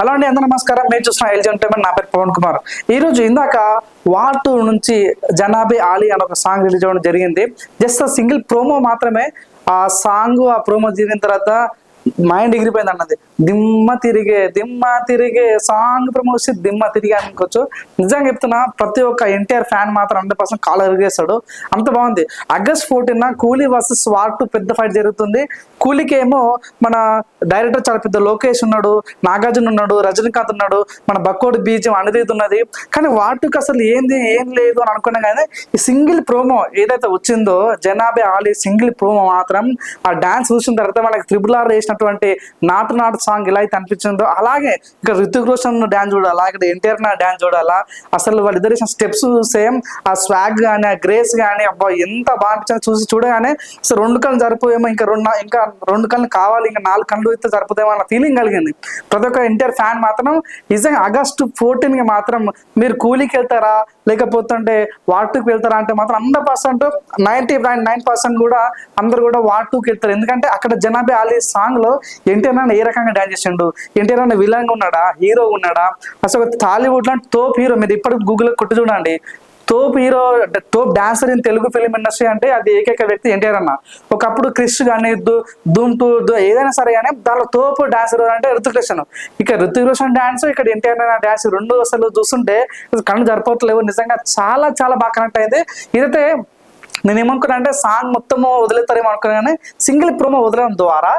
Hello అండి అందరూ నమస్కారం. మీరు చూసిన ఎల్జీ ఎంటర్టైన్మెంట్ నా పేరు పవన్ కుమార్. ఈ రోజు ఇందాక వాటు టూ నుంచి జనాబీ ఆలీ అని ఒక సాంగ్ రిలీజ్ అవ్వడం జరిగింది. జస్ట్ సింగిల్ ప్రోమో మాత్రమే. ఆ సాంగ్ ఆ ప్రోమో జరిగిన తర్వాత మైండ్ ఎగిరిపోయింది అన్నది. దిమ్మ తిరిగే దిమ్మ తిరిగే సాంగ్ ప్రమోషన్ దిమ్మ తిరిగే అనుకోవచ్చు. నిజంగా చెప్తున్నా ప్రతి ఒక్క ఎన్టీఆర్ ఫ్యాన్ మాత్రం హండ్రెడ్ పర్సెంట్ కాల్ ఎరిగేస్తాడు అంత బాగుంది. August fourteen Coolie versus War two పెద్ద ఫైట్ జరుగుతుంది. కూలీకి ఏమో మన డైరెక్టర్ చాలా పెద్ద లోకేష్ ఉన్నాడు నాగార్జున ఉన్నాడు రజనీకాంత్ ఉన్నాడు మన బక్కోడి బీజం అనిరీత్ ఉన్నది. కానీ వాటుకు అసలు ఏంది ఏం లేదు అని అనుకున్నాం కానీ ఈ సింగిల్ ప్రోమో ఏదైతే వచ్చిందో జనాబే ఆలీ సింగిల్ ప్రోమో మాత్రం ఆ డాన్స్ చూసిన తర్వాత వాళ్ళకి త్రిబుల్ ఆర్ ఉన్నటువంటి నాటు నాటు సాంగ్ ఎలా అయితే అనిపించిందో అలాగే ఇక్కడ రితిక్ రోషన్ డాన్స్ చూడాలా ఇక్కడ ఎన్టీఆర్ నా డాన్స్ చూడాలా అసలు వాళ్ళిద్దరు వేసిన స్టెప్స్ సేమ్ ఆ స్వాగ్ కానీ ఆ గ్రేస్ కానీ అబ్బా ఎంత బాగా అనిపించింది చూసి చూడగానే అసలు రెండు కళ్ళు జరిపోయేమో ఇంకా రెండు ఇంకా రెండు కళ్ళు కావాలి ఇంకా నాలుగు కళ్ళు అయితే జరుపుతామో అన్న ఫీలింగ్ కలిగింది. ప్రతి ఒక్క ఎన్టీఆర్ ఫ్యాన్ మాత్రం నిజంగా ఆగస్టు ఫోర్టీన్కి మాత్రం మీరు కూలీకి వెళ్తారా లేకపోతుంటే వాటుకు వెళ్తారా అంటే మాత్రం hundred percent ninety point nine percent కూడా అందరు కూడా వాటుకు వెళ్తారు. ఎందుకంటే అక్కడ జనాభా ఆలీ సాంగ్ సినిమాలో ఎన్టీఆర్ నాన్న ఏ రకంగా డాన్స్ చేసిండు? ఎన్టీఆర్ నాన్న విలన్ ఉన్నాడా? హీరో ఉన్నాడా? అసలు టాలీవుడ్లో తోప్ హీరో మీరు ఇప్పటికి గూగుల్ కొట్టి చూడండి. తోప్ hero తోప్ dancer in Telugu film industry అంటే అది ఏకైక వ్యక్తి ఎన్టీఆర్ అన్న. ఒకప్పుడు క్రిష్ కానీ ధూమ్ టూ ఏదైనా సరే కానీ దానిలో తోపు డాన్సర్ అంటే ఋతిక్ రోషన్ ఇక ఋతిక్ రోషన్ డాన్స్ ఇక్కడ ఎన్టీఆర్ డాన్స్ రెండు అసలు చూస్తుంటే కళ్ళు జరపట్లేవు. నిజంగా చాలా చాలా బాగా కనెక్ట్ అయింది. ఇదైతే నేను ఏమనుకున్నా అంటే సాంగ్ మొత్తము వదిలేతారేమో అనుకున్నా కానీ సింగిల్ ప్రోమో వదలడం ద్వారా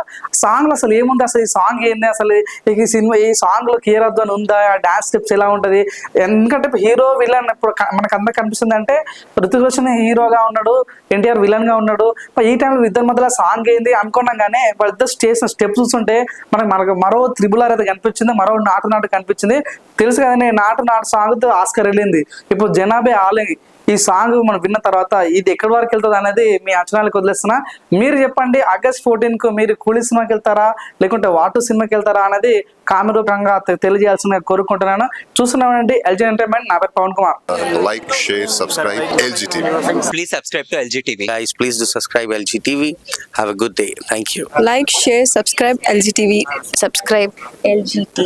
సాంగ్ అసలు ఏముంది? అసలు ఈ సాంగ్ ఏంది? అసలు ఈ సినిమా ఈ సాంగ్లో కీరద్దు అని ఉందా? ఆ డాన్స్ స్టెప్స్ ఎలా ఉంటది? ఎందుకంటే హీరో విలన్ ఇప్పుడు మనకు అందరికి కనిపిస్తుంది అంటే ఋతిక్ రోషన్ హీరోగా ఉన్నాడు ఎన్టీఆర్ విలన్గా ఉన్నాడు. ఈ టైంలో ఇద్దరి మధ్యలో సాంగ్ ఏంది అనుకున్నాం కానీ వాళ్ళిద్దరు చేసిన స్టెప్స్ చూస్తుంటే మనకు మనకు మరో త్రిబులర్ ఆర్ అయితే కనిపించింది మరో నాటు నాటు కనిపించింది. తెలుసు కదండి నాటు నాటు సాంగ్తో ఆస్కర్ వెళ్ళింది. ఇప్పుడు జనాభే ఆలే ఈ సాంగ్ మనం విన్న తర్వాత ఇది ఎక్కడి వరకు వెళ్తుంది అనేది మీ అంచనాలకు వదిలేస్తున్నా మీరు చెప్పండి ఆగస్ట్ ఫోర్టీన్కు మీరు కూలీ సినిమాకి వెళ్తారా లేకుంటే వాటు సినిమాకి వెళ్తారా అనేది కామెంట్ రూపంగా తె- తెలియజేయాల్సిందిగా కోరుకుంటున్నాను చూస్తున్నామండి ఎల్జీ ఎంటర్టైన్మెంట్ నా పేరు Pavan Kumar like, share, subscribe, LGTV. Please subscribe to LGTV. Guys, please do subscribe LG TV. Have a good day. Thank you. like, share, subscribe LGTV. subscribe LGT.